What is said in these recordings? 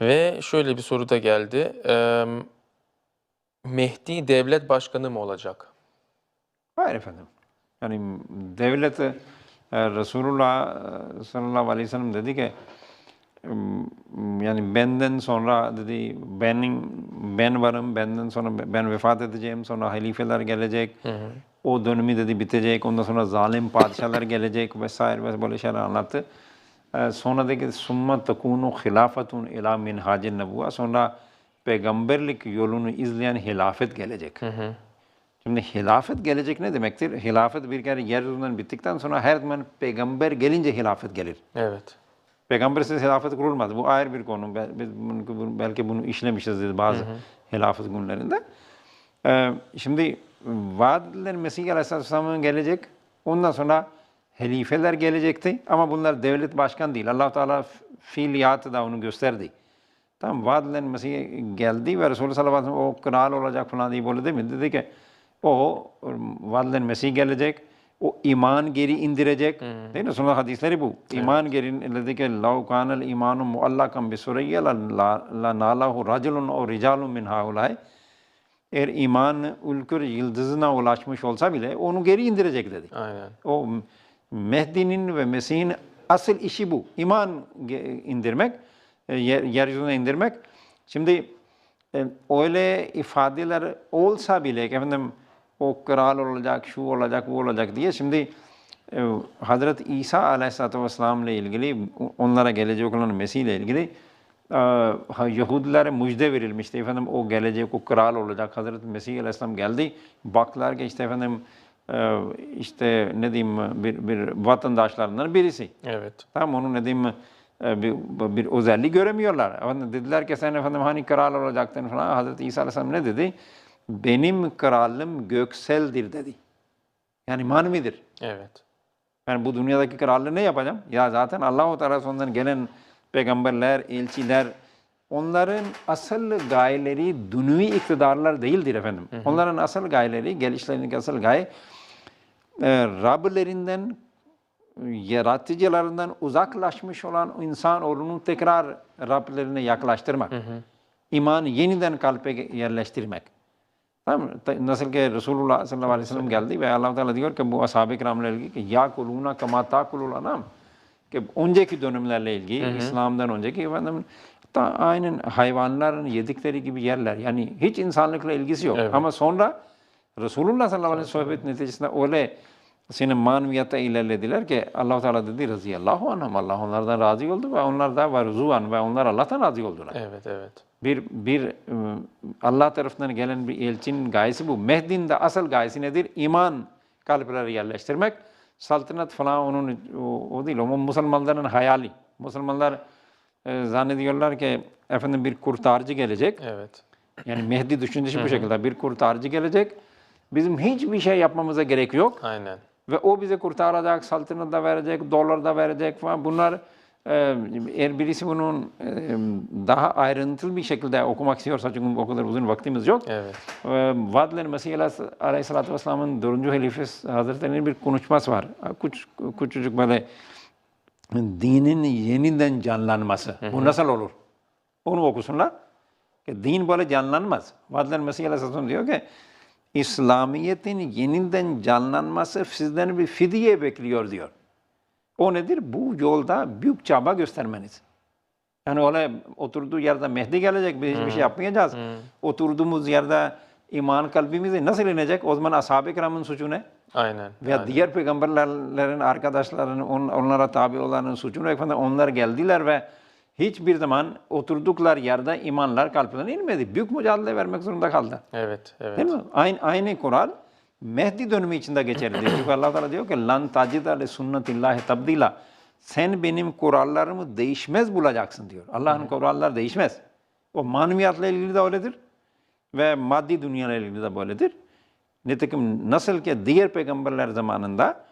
Ve şöyle bir soru da geldi. Eee, Mehdi devlet başkanı mı olacak? Hayır efendim. Yani devlet e, Resulullah e, sallallahu aleyhi ve sellem dedi ki yani benden sonra dedi benim ben varım benden sonra ben vefat edeceğim sonra halifeler gelecek o dönemi dedi bitecek ondan sonra zalim padişahlar gelecek vesaire ve böyle şeyler anlattı. E, sonra dedi ki summa takunu hilafetun ila minhacin nebuva sonra peygamberlik yolunu izleyen hilafet gelecek. Şimdi hilafet gelecek ne demektir? Hilafet bir kere yeryüzünden bittikten sonra her zaman peygamber gelince hilafet gelir. Evet. Peygambersiz hilafet kurulmaz. Bu ayrı bir konu. Biz bunu, belki bunu işlemişizdir bazı hilafet günlerinde. Ee, şimdi vaat edilen Mesih Aleyhisselam'ın gelecek. Ondan sonra helifeler gelecekti ama bunlar devlet başkan değil. Allah Teala fiiliyatı da onu gösterdi. Tam vaat edilen Mesih geldi ve Resulullah sallallahu aleyhi ve sellem o kral olacak falan diye böyle değil mi? Dedi ki o vaat edilen Mesih gelecek. O iman geri indirecek. Hmm. Değil mi? Sonra hadisleri bu. İman evet. geri dedi ki lav kanel imanu muallakan bi sureyye la nalahu raculun o ricalun min haulay. Eğer iman ülkür yıldızına ulaşmış olsa bile onu geri indirecek dedi. Aynen. O Mehdi'nin ve Mesih'in asıl işi bu. İman indirmek, e, yer, yeryüzüne indirmek. Şimdi e, öyle ifadeler olsa bile efendim o kral olacak, şu olacak, bu olacak diye şimdi e, Hazreti İsa Aleyhisselatü Vesselam ile ilgili onlara gelecek olan Mesih ile ilgili Yahudilere müjde verilmişti. Efendim o gelecek, o kral olacak. Hazreti Mesih Aleyhisselam geldi. Baktılar ki işte efendim işte ne diyeyim bir, bir vatandaşlarından birisi. Evet. Tamam onu ne diyeyim e, bir, bir özelliği göremiyorlar. Efendim dediler ki sen efendim hani kral olacaktın falan. Hazreti İsa Aleyhisselam ne dedi? Benim krallığım gökseldir dedi. Yani manevidir. Evet. Ben bu dünyadaki krallığı ne yapacağım? Ya zaten Allah-u Teala sonundan gelen peygamberler, elçiler onların asıl gayeleri dünyevi iktidarlar değildir efendim. Onların asıl gayeleri, gelişlerindeki asıl gaye e, Rablerinden, yaratıcılarından uzaklaşmış olan insanoğlunun tekrar Rablerine yaklaştırmak. İmanı yeniden kalbe yerleştirmek. Tamam mı? Nasıl ki Resulullah sallallahu aleyhi ve sellem geldi ve allah Teala diyor ki bu ashab-ı kiramla ilgili ki ya kuluna kama takulul anam ki önceki dönemlerle ilgili İslam'dan önceki efendim da aynen hayvanların yedikleri gibi yerler. Yani hiç insanlıkla ilgisi yok. Evet. Ama sonra Resulullah sallallahu aleyhi ve sellem sohbet neticesinde öyle senin maneviyata ilerlediler ki allah Teala dedi razıyallahu anhum Allah onlardan razı oldu ve onlar da var zuvan ve onlar Allah'tan razı oldular. Evet, evet. Bir, bir e, Allah tarafından gelen bir elçinin gayesi bu. Mehdi'nin de asıl gayesi nedir? İman kalplere yerleştirmek. Saltanat falan onun o, o değil. O Müslümanların hayali. Müslümanlar e, zannediyorlar ki efendim bir kurtarıcı gelecek. Evet. Yani Mehdi düşüncesi bu şekilde. Bir kurtarıcı gelecek. Bizim hiçbir şey yapmamıza gerek yok. Aynen. Ve o bize kurtaracak, saltanat da verecek, dolar da verecek falan. Bunlar e, eğer birisi bunun e, daha ayrıntılı bir şekilde okumak istiyorsa çünkü o kadar uzun vaktimiz yok. Evet. E, Vadler Mesih Aleyhisselatü Vesselam'ın 4. halifesi Hazretleri'nin bir konuşması var. Küç, küçücük böyle dinin yeniden canlanması. Bu nasıl olur? Onu okusunlar. Ki din böyle canlanmaz. Vadler Mesih Aleyhisselam diyor ki İslamiyet'in yeniden canlanması sizden bir fidye bekliyor diyor. O nedir? Bu yolda büyük çaba göstermeniz. Yani öyle oturduğu yerde Mehdi gelecek, biz hiçbir şey yapmayacağız. Oturduğumuz yerde iman kalbimize nasıl inecek? O zaman ashab-ı kiramın suçu ne? Aynen. Veya aynen. diğer peygamberlerin arkadaşlarının, on- onlara tabi olanın suçu ne? Efendim onlar geldiler ve hiçbir zaman oturdukları yerde imanlar kalplerine inmedi. Büyük mücadele vermek zorunda kaldı. Evet, evet. Değil mi? Aynı, aynı Kur'an Mehdi dönemi içinde geçerlidir. Çünkü Allah Teala diyor ki lan tacida le sunnetillahi tabdila. Sen benim kurallarımı değişmez bulacaksın diyor. Allah'ın kuralları değişmez. O maneviyatla ilgili de öyledir. Ve maddi dünyayla ilgili de böyledir. Nitekim nasıl ki diğer peygamberler zamanında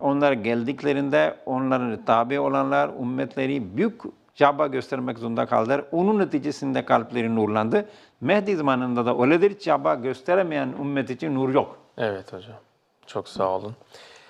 onlar geldiklerinde onların tabi olanlar, ümmetleri büyük çaba göstermek zorunda kaldılar. Onun neticesinde kalpleri nurlandı. Mehdi zamanında da öyledir. Çaba gösteremeyen ümmet için nur yok. Evet hocam. Çok sağ olun.